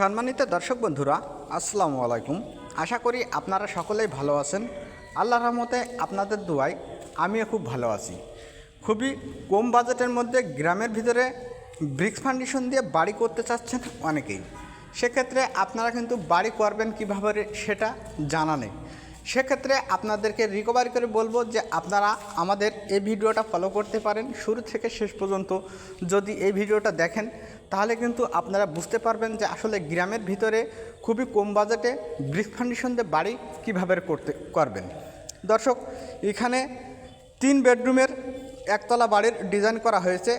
সম্মানিত দর্শক বন্ধুরা, আসসালামু আলাইকুম। আশা করি আপনারা সকলেই ভালো আছেন। আল্লাহ রহমতে আপনাদের দোয়ায় আমিও খুব ভালো আছি। খুবই কম বাজেটের মধ্যে গ্রামের ভিতরে ব্রিক্স ফাউন্ডেশন দিয়ে বাড়ি করতে চাচ্ছেন অনেকেই। সেক্ষেত্রে আপনারা কিন্তু বাড়ি করবেন কীভাবে সেটা জানা নেই। সেক্ষেত্রে আপনাদেরকে রিকভারি করে বলব যে আপনারা আমাদের এই ভিডিওটা ফলো করতে পারেন শুরু থেকে শেষ পর্যন্ত। যদি এই ভিডিওটা দেখেন, তাহলে কিন্তু আপনারা বুঝতে পারবেন যে আসলে গ্রামের ভিতরে খুবই কম বাজেটে ব্রিক ফাউন্ডেশন দিয়ে বাড়ি কীভাবে করতে, করবেন। দর্শক, এখানে তিন বেডরুমের একতলা বাড়ির ডিজাইন করা হয়েছে।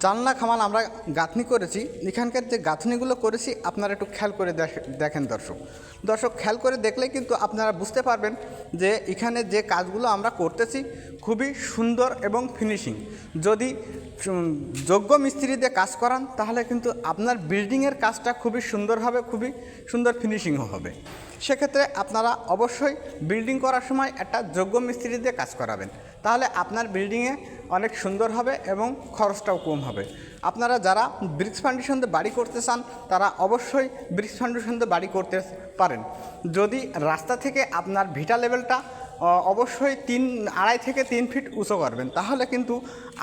জানলা খামাল আমরা গাঁথনি করেছি। এখানকার যে গাঁথনিগুলো করেছি, আপনারা একটু খেয়াল করে দেখ- দেখেন দর্শক। দর্শক, খেয়াল করে দেখলে কিন্তু আপনারা বুঝতে পারবেন যে এখানে যে কাজগুলো আমরা করতেছি খুবই সুন্দর এবং ফিনিশিং যদি যোগ্য মিস্ত্রি দিয়ে কাজ করান, তাহলে কিন্তু আপনার বিল্ডিংয়ের কাজটা খুবই সুন্দর হবে, খুবই সুন্দর ফিনিশিংও হবে। সেক্ষেত্রে আপনারা অবশ্যই বিল্ডিং করার সময় একটা যোগ্য মিস্ত্রি দিয়ে কাজ করাবেন। তাহলে আপনার বিল্ডিংয়ে অনেক সুন্দর হবে এবং খরচটাও কম হবে। আপনারা যারা ব্রিক্স ফাউন্ডেশন দিয়ে বাড়ি করতে চান, তারা অবশ্যই ব্রিক্স ফাউন্ডেশন দিয়ে বাড়ি করতে পারেন। যদি রাস্তা থেকে আপনার ভিটা লেভেলটা অবশ্যই তিন, আড়াই থেকে তিন ফিট উঁচু করবেন। তাহলে কিন্তু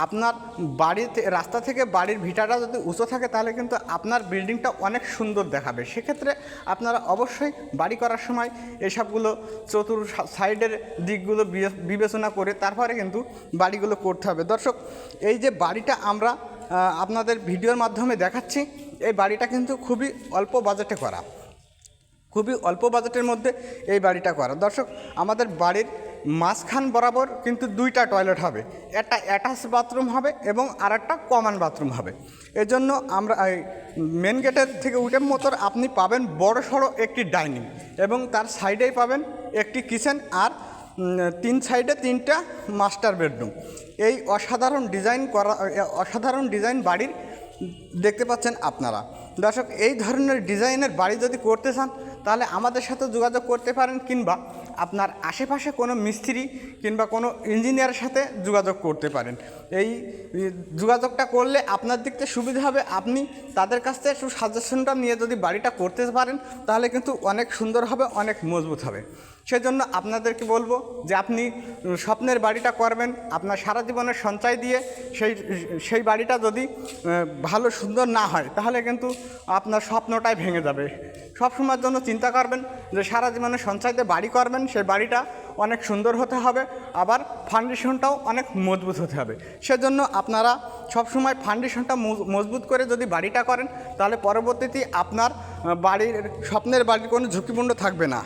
আপনার বাড়িতে, রাস্তা থেকে বাড়ির ভিটাটা যদি উঁচু থাকে, তাহলে কিন্তু আপনার বিল্ডিংটা অনেক সুন্দর দেখাবে। সেক্ষেত্রে আপনারা অবশ্যই বাড়ি করার সময় এসবগুলো চতুর সাইডের দিকগুলো বিবেচনা করে তারপরে কিন্তু বাড়িগুলো করতে হবে। দর্শক, এই যে বাড়িটা আমরা আপনাদের ভিডিওর মাধ্যমে দেখাচ্ছি, এই বাড়িটা কিন্তু খুবই অল্প বাজেটে করা। খুবই অল্প বাজেটের মধ্যে এই বাড়িটা করা। দর্শক, আমাদের বাড়ির মাঝখান বরাবর কিন্তু দুইটা টয়লেট হবে। একটা অ্যাটাচ বাথরুম হবে এবং আর একটা কমন বাথরুম হবে। এজন্য আমরা এই মেন গেটের থেকে উঠে মতো আপনি পাবেন বড় সড়ো একটি ডাইনিং এবং তার সাইডেই পাবেন একটি কিচেন আর তিন সাইডে তিনটা মাস্টার বেডরুম এই অসাধারণ ডিজাইন করা অসাধারণ ডিজাইন বাড়ির দেখতে পাচ্ছেন আপনারা। দর্শক, এই ধরনের ডিজাইনের বাড়ি যদি করতে চান তাহলে আমাদের সাথে যোগাযোগ করতে পারেন কিংবা আপনার আশেপাশে কোনো মিস্ত্রি কিংবা কোনো ইঞ্জিনিয়ারের সাথে যোগাযোগ করতে পারেন। এই যোগাযোগটা করলে আপনার দিক থেকে সুবিধা হবে। আপনি তাদের কাছ থেকে সাজেশনটা নিয়ে যদি বাড়িটা করতে পারেন, তাহলে কিন্তু অনেক সুন্দর হবে, অনেক মজবুত হবে। সেজন্য আপনাদেরকে বলব যে আপনি স্বপ্নের বাড়িটা করবেন, আপনার সারা জীবনের সঞ্চয় দিয়ে সেই সেই বাড়িটা যদি ভালো সুন্দর না হয়, তাহলে কিন্তু আপনার স্বপ্নটাই ভেঙে যাবে। সব সময়ের জন্য চিন্তা করবেন যে সারা জীবনের সঞ্চয় দিয়ে বাড়ি করবেন, সেই বাড়িটা অনেক সুন্দর হতে হবে, আবার ফাউন্ডেশনটাও অনেক মজবুত হতে হবে। সেজন্য আপনারা সবসময় ফাউন্ডেশনটা মজ- মজবুত করে যদি বাড়িটা করেন, তাহলে পরবর্তীতে আপনার বাড়ির, স্বপ্নের বাড়ির কোনো ঝুঁকিপূর্ণ থাকবে না।